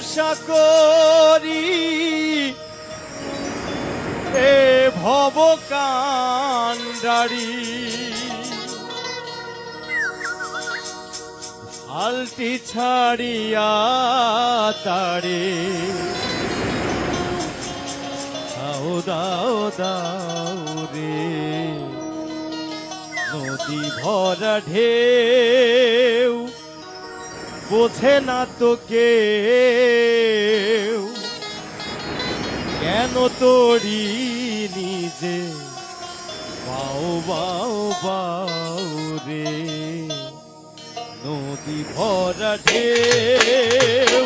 ভরসা করি। এ ভব কান্ডারি হালটি ছাড়িয়া তারে। দাও দাও দাও রে। নদী ভরা ঢেউ বোঝে না তো কেউ। কেন তোরি নিজে? বাও বাও বাও রে। নদী ভরা ঢেউ।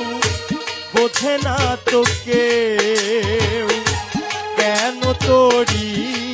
বোঝে না তো কেউ। কেন তোরি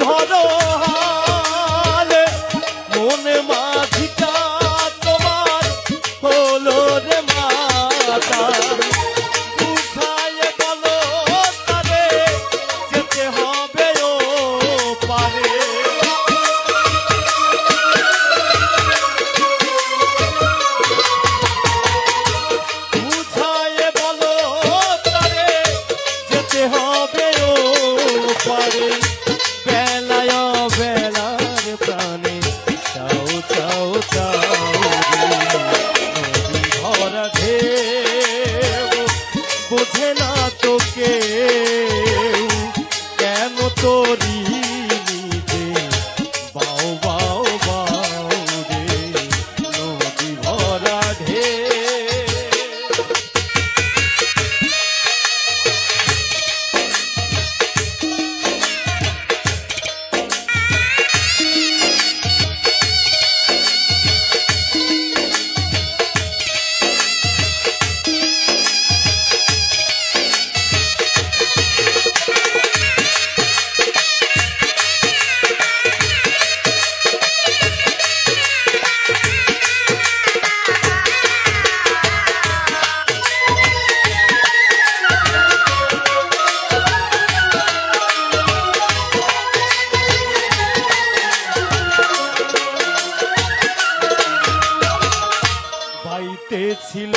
ধরো হাল মনে মাঝিটা তোমার হলো রে মাতা। উঠায় বলো তারে, যেতে হবে ও পারে। হবে ও পারে। বোঝে না তোকে কেন তোরি ছিল।